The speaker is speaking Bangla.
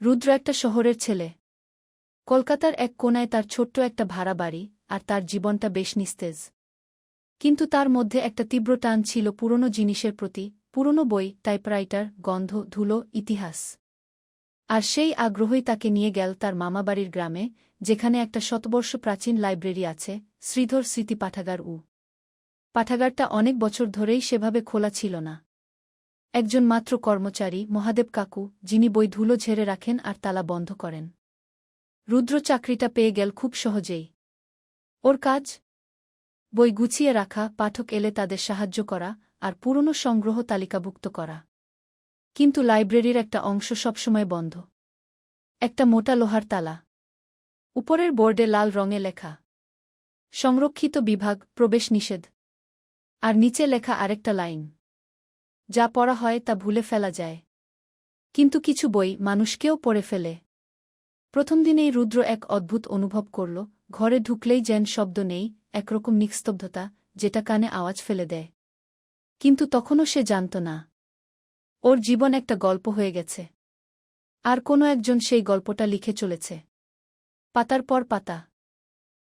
রুদ্র একটা শহরের ছেলে। কলকাতার এক কোনায় তার ছোট্ট একটা ভাড়া বাড়ি আর তার জীবনটা বেশ নিস্তেজ। কিন্তু তার মধ্যে একটা তীব্র টান ছিল পুরনো জিনিসের প্রতি, পুরনো বই, টাইপরাইটার, গন্ধ, ধুলো, ইতিহাস। আর সেই আগ্রহই তাকে নিয়ে গেল তার মামাবাড়ির গ্রামে, যেখানে একটা শতবর্ষ প্রাচীন লাইব্রেরি আছে, শ্রীধর স্মৃতি পাঠাগার উ। পাঠাগারটা অনেক বছর ধরেই সেভাবে খোলা ছিল না। একজন মাত্র কর্মচারী, মহাদেব কাকু, যিনি বই ধুলো ঝেড়ে রাখেন আর তালা বন্ধ করেন। রুদ্র চাকরিটা পেয়ে গেল খুব সহজেই। ওর কাজ? বই গুছিয়ে রাখা, পাঠক এলে তাদের সাহায্য করা আর পুরনো সংগ্রহ তালিকাভুক্ত করা। কিন্তু লাইব্রেরির একটা অংশ সবসময় বন্ধ। একটা মোটা লোহার তালা। উপরের বোর্ডে লাল রঙে লেখা। সংরক্ষিত বিভাগ, প্রবেশ নিষেধ। আর নিচে লেখা আরেকটা লাইন। যা পড়া হয় তা ভুলে ফেলা যায়। কিন্তু কিছু বই মানুষকেও পড়ে ফেলে। প্রথম দিনেই রুদ্র এক অদ্ভুত অনুভব করল, ঘরে ঢুকলেই যেন শব্দ নেই, একরকম নিস্তব্ধতা, যেটা কানে আওয়াজ ফেলে দেয়। কিন্তু তখনও সে জানত না। ওর জীবন একটা গল্প হয়ে গেছে। আর কোনো একজন সেই গল্পটা লিখে চলেছে। পাতার পর পাতা।